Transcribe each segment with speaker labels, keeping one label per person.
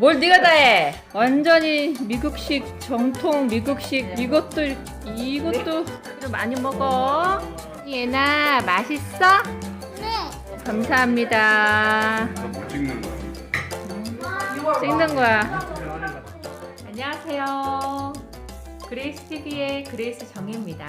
Speaker 1: 뭘 네가 다 해? 완전히 미국식 정통 미국식 이것도 이것도 많이 먹어. 얘나 맛있어?
Speaker 2: 네.
Speaker 1: 감사합니다.
Speaker 3: 못 찍는 거야.
Speaker 1: 찍는 거야. 안녕하세요. 그레이스 TV의 그레이스 정혜입니다.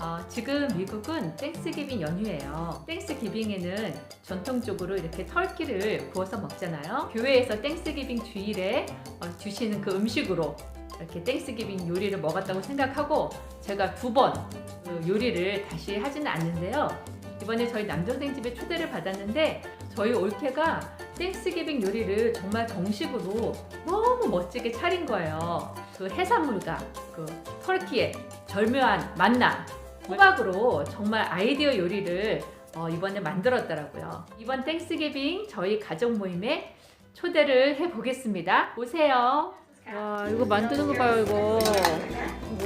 Speaker 1: 어, 지금 미국은 땡스기빙 연휴예요. 땡스기빙에는 전통적으로 이렇게 터키를 구워서 먹잖아요. 교회에서 땡스기빙 주일에 어, 주시는 그 음식으로 이렇게 땡스기빙 요리를 먹었다고 생각하고 제가 두 번 그 요리를 다시 하지는 않는데요. 이번에 저희 남동생 집에 초대를 받았는데 저희 올케가 땡스기빙 요리를 정말 정식으로 너무 멋지게 차린 거예요. 그 해산물과 그 터키의 절묘한 만남, 호박으로 정말 아이디어 요리를 어, 이번에 만들었더라고요. 이번 땡스기빙 저희 가족 모임에 초대를 해 보겠습니다. 오세요. 와 이거 만드는 거 봐요 이거.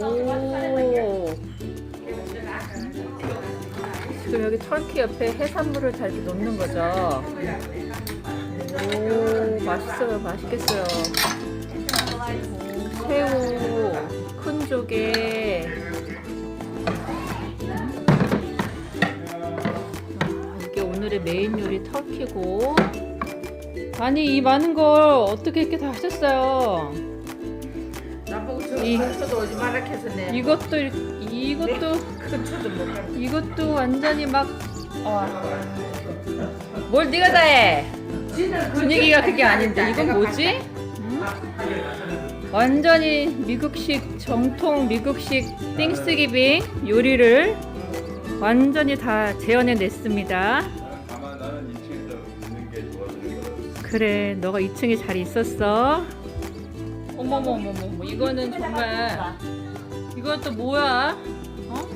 Speaker 1: 오. 여기 터키 옆에 해산물을 다 이렇게 놓는 거죠. 오 맛있어요 맛있겠어요. 오, 새우, 큰 조개. 터키고. 아니 이 많은 걸 어떻게 이렇게 다 하셨어요?
Speaker 2: 나보고 저
Speaker 1: 이-
Speaker 2: 근처도 오지 말라 해서 내
Speaker 1: 이것도 이- 이것도
Speaker 2: 근처도 못
Speaker 1: 이것도 완전히 막 와. 뭘 네가 다 해? 분위기가 그게 아닌데 이건 뭐지? 응? 완전히 미국식 정통 미국식 땡스기빙 요리를 완전히 다 재현해 냈습니다. 그래, 너가 2층에 잘 있었어. 어머머머머, 이거는 정말 또 뭐야? 어?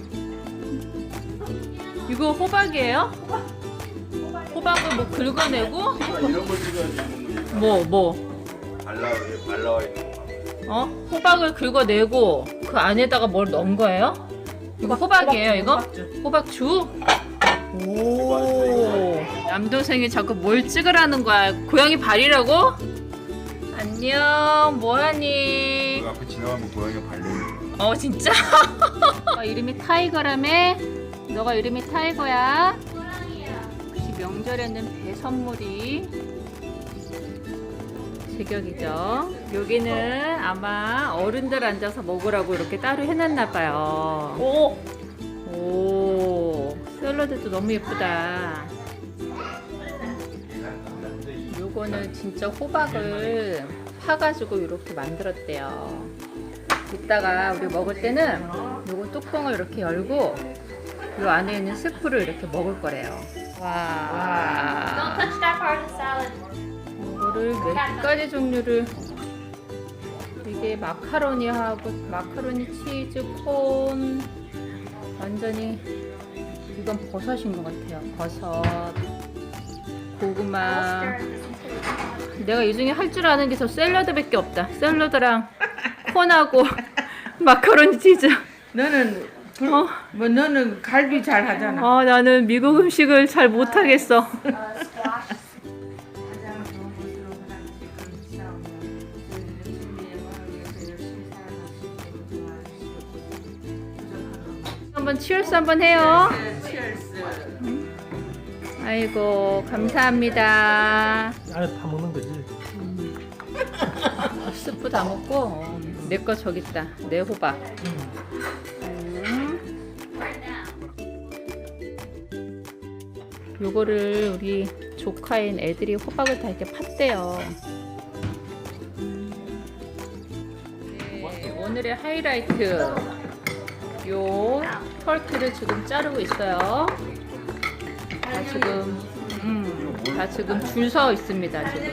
Speaker 1: 이거 호박이에요? 호박을 뭐 긁어내고
Speaker 3: 이런
Speaker 1: 뭐 뭐?
Speaker 3: 발라 발라와 있는 거.
Speaker 1: 어? 호박을 긁어내고 그 안에다가 뭘 넣은 거예요? 이거 호박이에요, 이거? 호박주? 오, 남동생이 자꾸 뭘 찍으라는 거야? 고양이 발이라고? 안녕, 뭐하니?
Speaker 3: 그 앞에 지나가면 고양이가 발리는 거.
Speaker 1: 어, 진짜? 아, 이름이 타이거라며? 너가 이름이 타이거야? 역시 명절에는 배 선물이 제격이죠. 여기는 아마 어른들 앉아서 먹으라고 이렇게 따로 해놨나 봐요. 오, 오, 샐러드도 너무 예쁘다. 요거는 진짜 호박을 파가지고 이렇게 만들었대요. 이따가 우리 먹을 때는 요거 뚜껑을 이렇게 열고 요 안에 있는 스프를 이렇게 먹을 거래요. 와. 이거를 몇 가지 종류를 이게 마카로니하고 마카로니 치즈 콘 완전히 이건 버섯인 것 같아요. 버섯 고구마 내가 이 중에 할 줄 아는 게 저 샐러드밖에 없다. 샐러드랑 콘하고 마카로니 치즈.
Speaker 2: 너는 불,
Speaker 1: 어,
Speaker 2: 뭐 너는 갈비 잘 하잖아.
Speaker 1: 아 나는 미국 음식을 잘 못하겠어. 한번 치얼스 한번 해요. 아이고 감사합니다.
Speaker 4: 안에 다 먹는 거지.
Speaker 1: 스프 다 먹고 내 거 저기 있다. 내 호박. 음. 요거를 우리 조카인 애들이 호박을 다 이렇게 팠대요. 네, 오늘의 하이라이트. 요 털키를 지금 자르고 있어요. 다 지금 음, 다 지금 줄 서 있습니다. 지금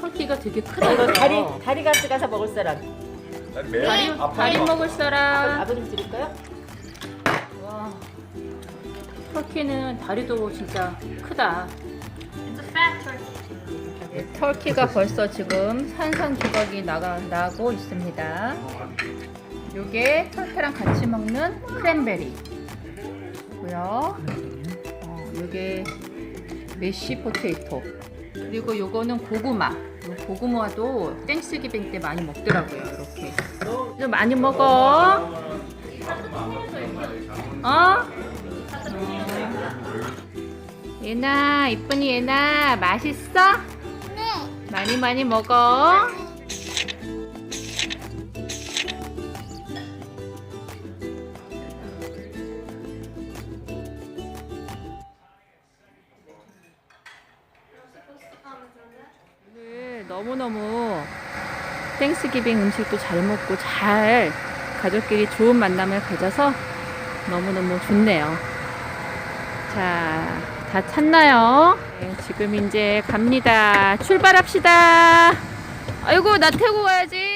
Speaker 1: 털키가 되게 크다.
Speaker 5: 이거 다리 다리 같이 가서 먹을 사람.
Speaker 1: 다리. 다리 먹을 사람.
Speaker 5: 아버님 드릴까요?
Speaker 1: 와, 터키는 다리도 진짜 크다. 네, 터키가 벌써 지금 산산조각이 나가, 나고 있습니다. 요게 터키랑 같이 먹는 크랜베리. 고요. 어, 요게 메쉬 포테이토. 그리고 요거는 고구마. 고구마도 땡스기빙 때 많이 먹더라고요. 이렇게. 좀 많이 먹어. 어? 예나, 이쁜이 예나, 맛있어? 네. 많이 많이 먹어. 너무너무 땡스기빙 음식도 잘 먹고 잘 가족끼리 좋은 만남을 가져서 너무너무 좋네요. 자, 다 찼나요? 네, 지금 이제 갑니다. 출발합시다. 아이고, 나 태우고 가야지.